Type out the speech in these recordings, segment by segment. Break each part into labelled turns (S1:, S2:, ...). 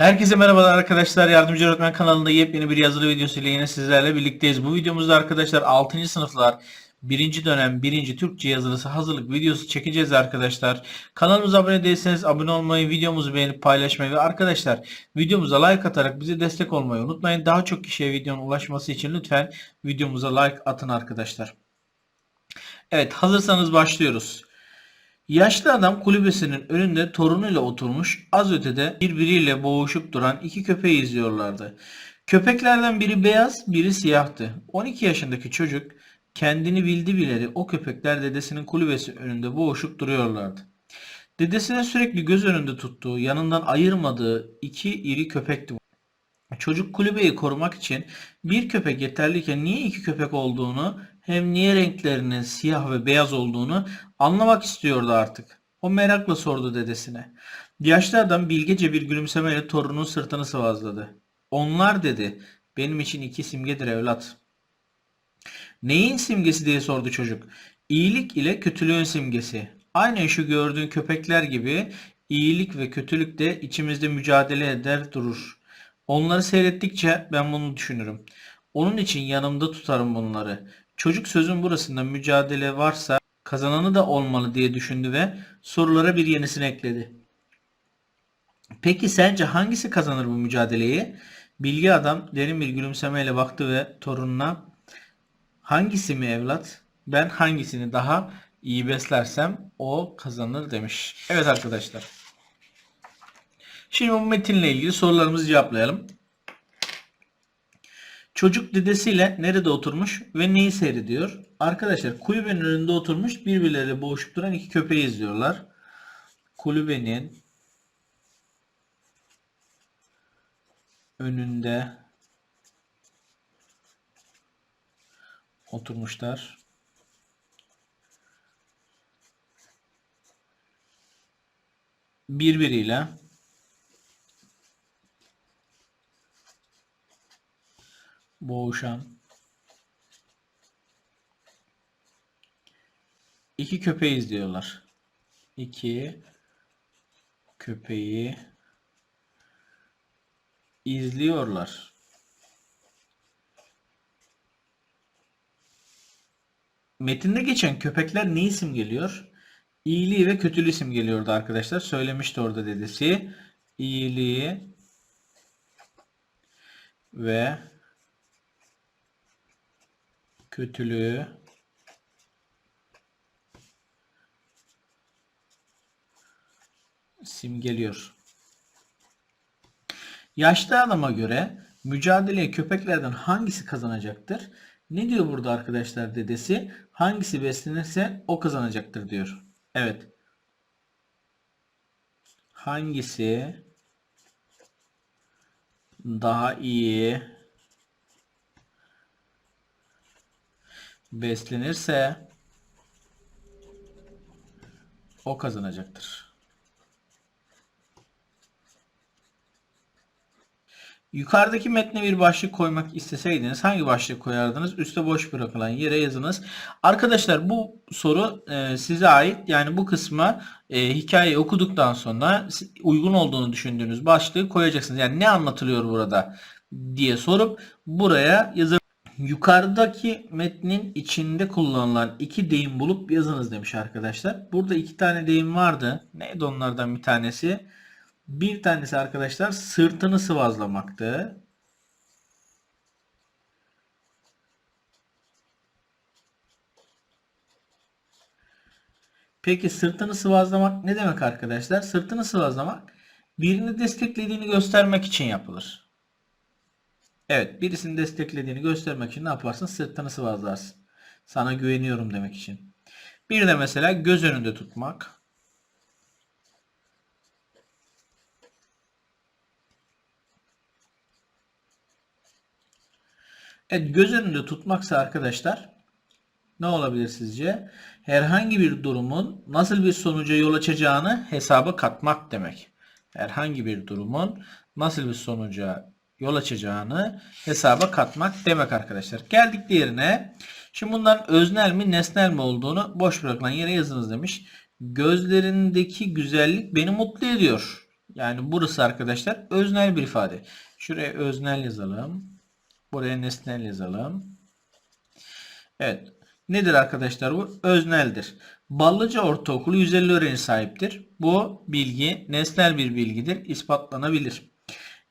S1: Herkese merhabalar arkadaşlar. Yardımcı Öğretmen kanalında yepyeni bir yazılı videosu ile yine sizlerle birlikteyiz. Bu videomuzda arkadaşlar 6. sınıflar 1. dönem 1. Türkçe yazılısı hazırlık videosu çekeceğiz arkadaşlar. Kanalımıza abone değilseniz abone olmayı, videomuzu beğenip paylaşmayı ve arkadaşlar videomuza like atarak bize destek olmayı unutmayın. Daha çok kişiye videonun ulaşması için lütfen videomuza like atın arkadaşlar. Evet hazırsanız başlıyoruz. Yaşlı adam kulübesinin önünde torunuyla oturmuş az ötede birbiriyle boğuşup duran iki köpeği izliyorlardı. Köpeklerden biri beyaz, biri siyahtı. 12 yaşındaki çocuk kendini bildi bileli o köpekler dedesinin kulübesi önünde boğuşup duruyorlardı. Dedesinin sürekli göz önünde tuttuğu, yanından ayırmadığı iki iri köpekti. Çocuk kulübeyi korumak için bir köpek yeterliyken niye iki köpek olduğunu hem niye renklerinin siyah ve beyaz olduğunu anlamak istiyordu artık. O merakla sordu dedesine. Yaşlı adam bilgece bir gülümsemeyle torunun sırtını sıvazladı. Onlar dedi benim için iki simgedir evlat. Neyin simgesi diye sordu çocuk. İyilik ile kötülüğün simgesi. Aynen şu gördüğün köpekler gibi iyilik ve kötülük de içimizde mücadele eder durur. Onları seyrettikçe ben bunu düşünürüm. Onun için yanımda tutarım bunları. Çocuk sözün burasında mücadele varsa kazananı da olmalı diye düşündü ve sorulara bir yenisini ekledi. Peki sence hangisi kazanır bu mücadeleyi? Bilgi adam derin bir gülümsemeyle baktı ve torununa hangisi mi evlat? Ben hangisini daha iyi beslersem o kazanır demiş. Evet arkadaşlar. Şimdi bu metinle ilgili sorularımızı cevaplayalım. Çocuk dedesiyle nerede oturmuş ve neyi seyrediyor? Arkadaşlar kulübenin önünde oturmuş birbirleriyle boğuşup duran iki köpeği izliyorlar. Kulübenin önünde oturmuşlar. Birbiriyle boğuşan iki köpeği izliyorlar. İki köpeği izliyorlar. Metinde geçen köpekler ne isim geliyor? İyiliği ve kötülüğü isim geliyordu arkadaşlar. Söylemişti orada dedesi. İyiliği ve kötülüğü simgeliyor. Yaşlı adama göre mücadeleye köpeklerden hangisi kazanacaktır? Ne diyor burada arkadaşlar dedesi? Hangisi beslenirse o kazanacaktır diyor. Evet. Hangisi daha iyi beslenirse o kazanacaktır. Yukarıdaki metne bir başlık koymak isteseydiniz hangi başlık koyardınız? Üste boş bırakılan yere yazınız. Arkadaşlar bu soru e, size ait. Yani bu kısma e, hikayeyi okuduktan sonra uygun olduğunu düşündüğünüz başlığı koyacaksınız. Yani ne anlatılıyor burada diye sorup buraya yazın. Yukarıdaki metnin içinde kullanılan iki deyim bulup yazınız demiş arkadaşlar. Burada iki tane deyim vardı. Neydi onlardan bir tanesi? Bir tanesi arkadaşlar sırtını sıvazlamaktı. Peki sırtını sıvazlamak ne demek arkadaşlar? Sırtını sıvazlamak birini desteklediğini göstermek için yapılır. Evet birisini desteklediğini göstermek için ne yaparsın? Sırtını sıvazlarsın. Sana güveniyorum demek için. Bir de mesela göz önünde tutmak. Evet göz önünde tutmaksa arkadaşlar ne olabilir sizce? Herhangi bir durumun nasıl bir sonuca yol açacağını hesaba katmak demek. Herhangi bir durumun nasıl bir sonuca yol açacağını hesaba katmak demek arkadaşlar. Geldik diğerine. Şimdi bunların öznel mi nesnel mi olduğunu boş bırakılan yere yazınız demiş. Gözlerindeki güzellik beni mutlu ediyor. Yani burası arkadaşlar öznel bir ifade. Şuraya öznel yazalım. Buraya nesnel yazalım. Evet. Nedir arkadaşlar bu? Özneldir. Ballıca Ortaokulu 150 öğrenci sahiptir. Bu bilgi nesnel bir bilgidir. ispatlanabilir.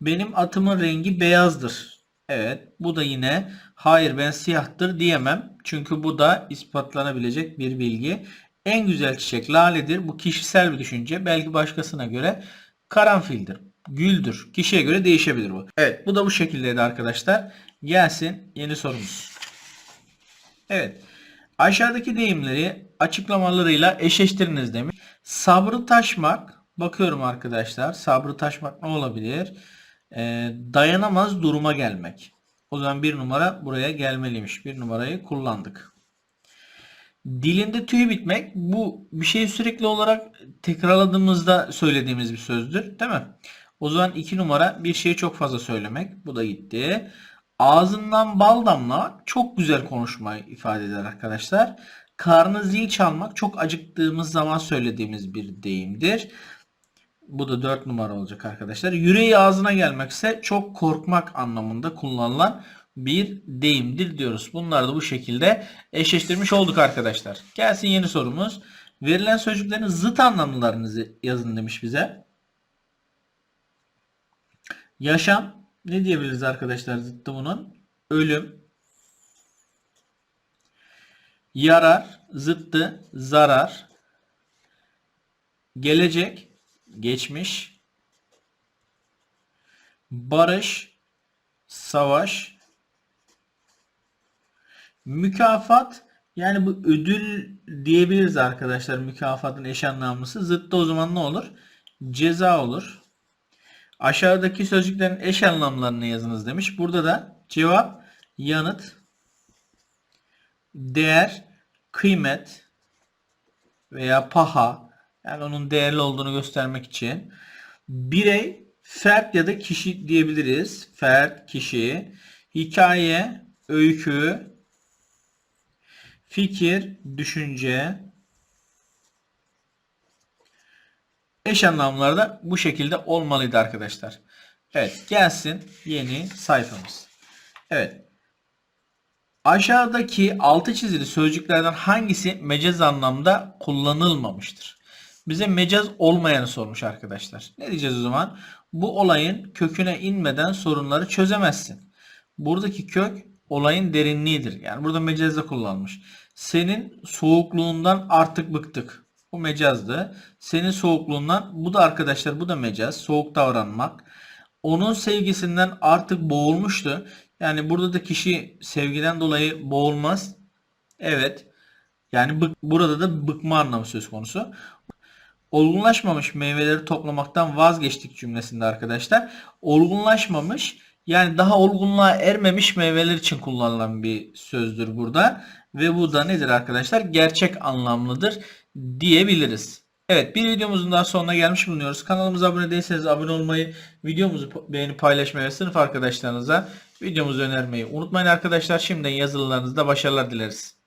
S1: Benim atımın rengi beyazdır. Evet. Bu da yine hayır ben siyahtır diyemem. Çünkü bu da ispatlanabilecek bir bilgi. En güzel çiçek laledir. Bu kişisel bir düşünce. Belki başkasına göre karanfildir. Güldür. Kişiye göre değişebilir bu. Evet. Bu da bu şekildeydi arkadaşlar. Gelsin yeni sorumuz. Evet. Aşağıdaki deyimleri açıklamalarıyla eşleştiriniz demiş. Sabrı taşmak. Bakıyorum arkadaşlar. Sabrı taşmak ne olabilir? Ee, dayanamaz duruma gelmek. O zaman bir numara buraya gelmeliymiş. Bir numarayı kullandık. Dilinde tüy bitmek bu bir şeyi sürekli olarak tekrarladığımızda söylediğimiz bir sözdür. Değil mi? O zaman iki numara bir şeyi çok fazla söylemek. Bu da gitti. Ağzından bal damlamak çok güzel konuşmayı ifade eder arkadaşlar. Karnı zil çalmak çok acıktığımız zaman söylediğimiz bir deyimdir. Bu da 4 numara olacak arkadaşlar. Yüreği ağzına gelmek ise çok korkmak anlamında kullanılan bir deyimdir diyoruz. Bunları da bu şekilde eşleştirmiş olduk arkadaşlar. Gelsin yeni sorumuz. Verilen sözcüklerin zıt anlamlarını yazın demiş bize. Yaşam ne diyebiliriz arkadaşlar zıttı bunun? Ölüm. Yarar zıttı zarar. Gelecek geçmiş. Barış savaş. Mükafat yani bu ödül diyebiliriz arkadaşlar mükafatın eş anlamlısı. Zıttı o zaman ne olur? Ceza olur. Aşağıdaki sözcüklerin eş anlamlarını yazınız demiş. Burada da cevap yanıt, değer, kıymet veya paha yani onun değerli olduğunu göstermek için birey, fert ya da kişi diyebiliriz. Fert, kişi, hikaye, öykü, fikir, düşünce, eş anlamları da bu şekilde olmalıydı arkadaşlar. Evet gelsin yeni sayfamız. Evet. Aşağıdaki altı çizili sözcüklerden hangisi mecaz anlamda kullanılmamıştır? Bize mecaz olmayanı sormuş arkadaşlar. Ne diyeceğiz o zaman? Bu olayın köküne inmeden sorunları çözemezsin. Buradaki kök olayın derinliğidir. Yani burada mecazda kullanmış. Senin soğukluğundan artık bıktık. Bu mecazdı. Senin soğukluğundan bu da arkadaşlar bu da mecaz. Soğuk davranmak. Onun sevgisinden artık boğulmuştu. Yani burada da kişi sevgiden dolayı boğulmaz. Evet. Yani bık, burada da bıkma anlamı söz konusu. Olgunlaşmamış meyveleri toplamaktan vazgeçtik cümlesinde arkadaşlar. Olgunlaşmamış yani daha olgunluğa ermemiş meyveler için kullanılan bir sözdür burada. Ve bu da nedir arkadaşlar? Gerçek anlamlıdır diyebiliriz. Evet bir videomuzun daha sonuna gelmiş bulunuyoruz. Kanalımıza abone değilseniz abone olmayı, videomuzu beğenip paylaşmayı ve sınıf arkadaşlarınıza videomuzu önermeyi unutmayın arkadaşlar. Şimdiden yazılılarınızda başarılar dileriz.